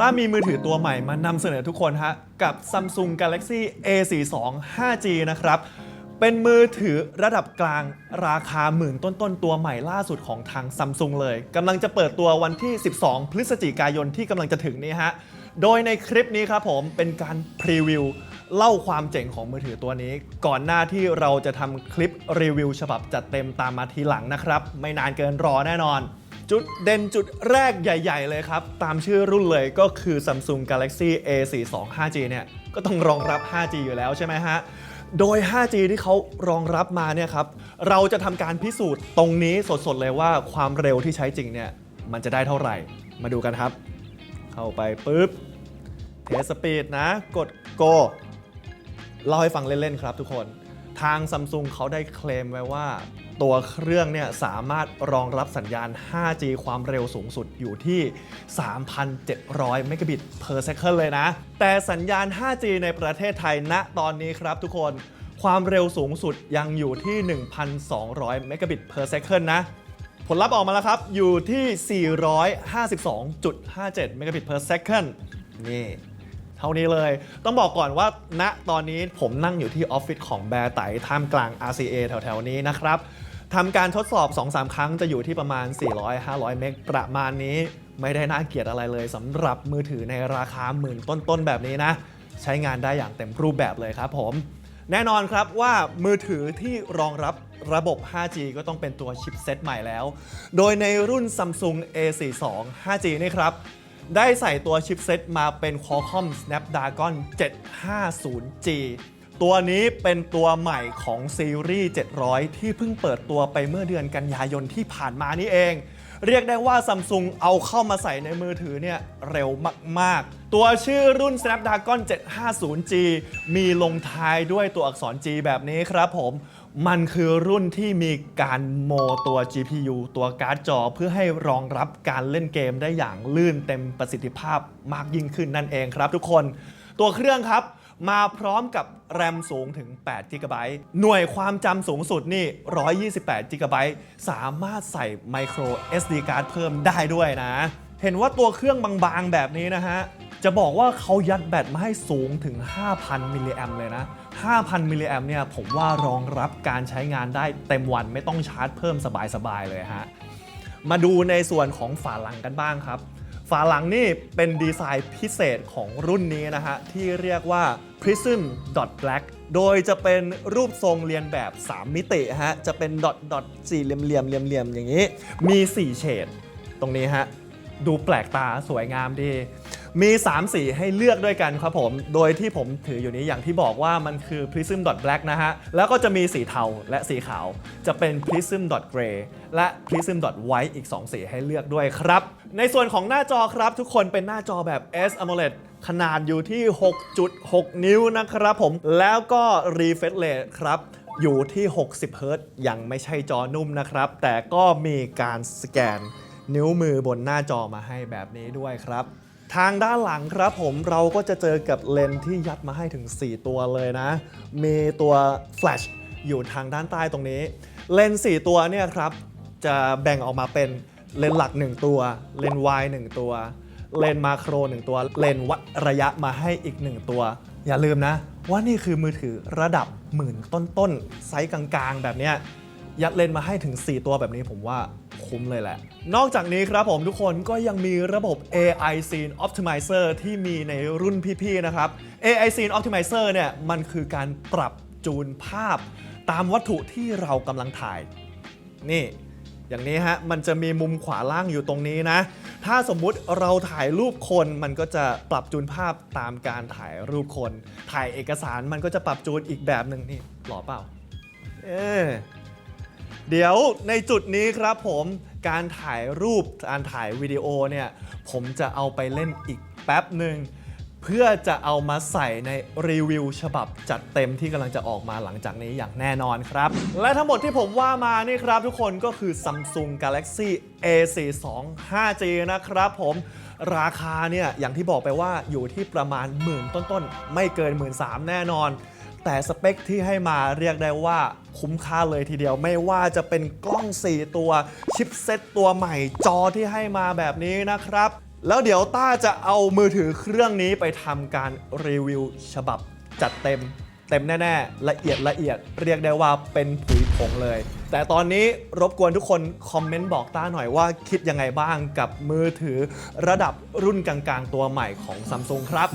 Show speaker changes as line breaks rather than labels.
ต้ามีมือถือตัวใหม่มานำเสนอทุกคนฮะ กับ Samsung Galaxy A42 5G นะครับ เป็นมือถือระดับกลางราคาหมื่นต้นๆ ตัวใหม่ล่าสุดของทาง Samsung เลยกำลังจะเปิดตัววันที่ 12 พฤศจิกายนที่กำลังจะถึงนี้ฮะ โดยในคลิปนี้ครับผมเป็นการพรีวิวเล่าความเจ๋งของมือถือตัวนี้ ก่อนหน้าที่เราจะทำคลิปรีวิวฉบับจัดเต็มตามมาทีหลังนะครับ ไม่นานเกินรอแน่นอน จุดเด่นจุดแรกใหญ่ ๆ เลยครับ ตามชื่อรุ่นเลยก็คือ Samsung Galaxy A42 5G เนี่ยก็ต้องรองรับ 5G อยู่แล้วใช่ไหมฮะ โดย 5G ที่เขารองรับมาเนี่ยครับ เราจะทำการพิสูจน์ตรงนี้สดๆเลยว่าความเร็วที่ใช้จริงเนี่ยมันจะได้เท่าไหร่ มาดูกันครับ เข้าไปปุ๊บเทสสปีดนะ กด go เล่าให้ฟังเล่น ๆ ครับทุกคน ทาง Samsung เขาได้เคลมไว้ว่า ตัวเครื่องเนี่ยสามารถรองรับสัญญาณ 5G ความเร็วสูงสุดอยู่ที่ 3,700 เมกะบิต per second เลยนะ แต่สัญญาณ 5G ในประเทศไทยณตอนนี้ครับทุกคนความเร็วสูงสุดยังอยู่ที่ 1,200 เมกะบิต per second นะ ผลลัพธ์ออกมาแล้วครับ อยู่ที่ 452.57 เมกะบิต per second นี่ เท่านี้เลย ต้องบอกก่อนว่าณตอนนี้ผมนั่งอยู่ที่ออฟฟิศของแบร์ไตท่ามกลาง RCA แถวๆนี้นะครับทำการทดสอบ 2-3 ครั้งจะอยู่ที่ประมาณ 400-500 เมกประมาณนี้ ไม่ได้น่าเกลียดอะไรเลยสำหรับมือถือในราคาหมื่นต้นๆแบบนี้นะ ใช้งานได้อย่างเต็มรูปแบบเลยครับผม แน่นอนครับว่ามือถือที่รองรับระบบ 5G ก็ต้องเป็นตัวชิปเซตใหม่แล้ว โดยในรุ่น Samsung A42 5G นี่ครับ ได้ใส่ตัวชิปเซตมาเป็น Qualcomm Snapdragon 750G ตัวนี้เป็นตัวใหม่ของซีรีส์ 700 ที่เพิ่งเปิดตัวไปเมื่อเดือนกันยายนที่ผ่านมานี่เอง เรียกได้ว่า Samsung เอาเข้ามาใส่ในมือถือเนี่ยเร็วมาก ๆ ตัวชื่อรุ่น Snapdragon 750G มีลงท้ายด้วยตัวอักษร G แบบนี้ครับผม มันคือรุ่นที่มีการโมตัว GPU ตัวการ์ดจอ เพื่อให้รองรับการเล่นเกมได้อย่างลื่นเต็มประสิทธิภาพมากยิ่งขึ้นนั่นเองครับทุกคน ตัวเครื่องครับ มาพร้อมกับแรมสูงถึง8 g b หน่วยความจำสูงสุดนี่ 128 g b สามารถใส่ micro SD card เพิ่มได้ด้วยนะ เห็นว่าตัวเครื่องบางๆแบบนี้นะฮะ จะบอกว่าเขายัดแบตมาให้สูงถึง 5,000 มิลลิแอมเลยนะ 5,000 มิลลิแอมเนี่ยผมว่ารองรับการใช้งานได้เต็มวันไม่ต้องชาร์จเพิ่มสบายๆเลยฮะ มาดูในส่วนของฝาหลังกันบ้างครับ ฝาหลังนี่เป็นดีไซน์พิเศษของรุ่นนี้นะฮะ ที่เรียกว่า Prism Dot Black โดยจะเป็นรูปทรงเรียนแบบ 3 มิติฮะ จะเป็นดอทดอทสี่เหลี่ยมเหลี่ยมเหลี่ยมเหลี่ยมอย่างนี้ มี 4 เฉดตรงนี้ฮะ ดูแปลกตาสวยงามดี มี 3 สีให้เลือกด้วยกันครับผม โดยที่ผมถืออยู่นี้อย่างที่บอกว่ามันคือ Prism Dot Black นะฮะ แล้วก็จะมีสีเทาและสีขาว จะเป็น Prism Dot Gray และ Prism Dot White อีก 2 สีให้เลือกด้วยครับ ในส่วนของหน้าจอครับทุกคนเป็นหน้าจอแบบ S AMOLED ขนาดอยู่ที่ 6.6 นิ้วนะครับผม แล้วก็ refresh rate ครับอยู่ที่ 60เฮิรตยังไม่ใช่จอนุ่มนะครับ แต่ก็มีการสแกนนิ้วมือบนหน้าจอมาให้แบบนี้ด้วยครับ ทางด้านหลังครับผมเราก็จะเจอกับเลนส์ที่ยัดมาให้ถึง 4 ตัวเลยนะ มีตัวแฟลชอยู่ทางด้านใต้ตรงนี้ เลนส์4ตัวเนี่ยครับจะแบ่งออกมาเป็นเลนส์หลัก 1 ตัว เลนส์วาย1ตัว เลนส์มาโคร 1 ตัว เลนส์วัดระยะมาให้อีก 1 ตัว อย่าลืมนะ ว่านี่คือมือถือระดับหมื่นต้นๆไซส์กลางๆ แบบเนี้ย ยัดเลนมาให้ถึง 4 ตัวแบบนี้ผมว่าคุ้มเลยแหละ นอกจากนี้ครับผมทุกคนก็ยังมีระบบ AI Scene Optimizer ที่มีในรุ่นพี่ๆนะครับ AI Scene Optimizer เนี่ยมันคือการปรับจูนภาพตามวัตถุที่เรากำลังถ่าย นี่ อย่างนี้ฮะ มันจะมีมุมขวาล่างอยู่ตรงนี้นะ ถ้าสมมุติเราถ่ายรูปคนมันก็จะปรับจูนภาพตามการถ่ายรูปคน ถ่ายเอกสารมันก็จะปรับจูนอีกแบบหนึ่งนี่หล่อเปล่า เออ เดี๋ยวในจุดนี้ครับผมการถ่ายรูปการถ่ายวิดีโอเนี่ยผมจะเอาไปเล่นอีกแป๊บหนึ่งเพื่อจะเอามาใส่ในรีวิวฉบับจัดเต็มที่กำลังจะออกมาหลังจากนี้อย่างแน่นอนครับ และทั้งหมดที่ผมว่ามานี่ครับ ทุกคนก็คือ Samsung Galaxy A42 5G นะครับผมราคาเนี่ยอย่างที่บอกไปว่าอยู่ที่ประมาณหมื่นต้นๆ ไม่เกินหมื่นสามแน่นอน แต่สเปคที่ให้มาเรียกได้ว่าคุ้มค่าเลยทีเดียวไม่ว่าจะเป็นกล้อง 4 ตัวชิปเซตตัวใหม่จอที่ให้มาแบบนี้นะครับ แล้วเดี๋ยวต้าจะเอามือถือเครื่องนี้ไปทำการรีวิวฉบับจัดเต็ม เต็มแน่ ๆ ละเอียดละเอียดเรียกได้ว่าเป็นผุยผงเลย แต่ตอนนี้รบกวนทุกคนคอมเมนต์บอกต้าหน่อยว่าคิดยังไงบ้างกับมือถือระดับรุ่นกลางๆ ตัวใหม่ของซัมซุงครับ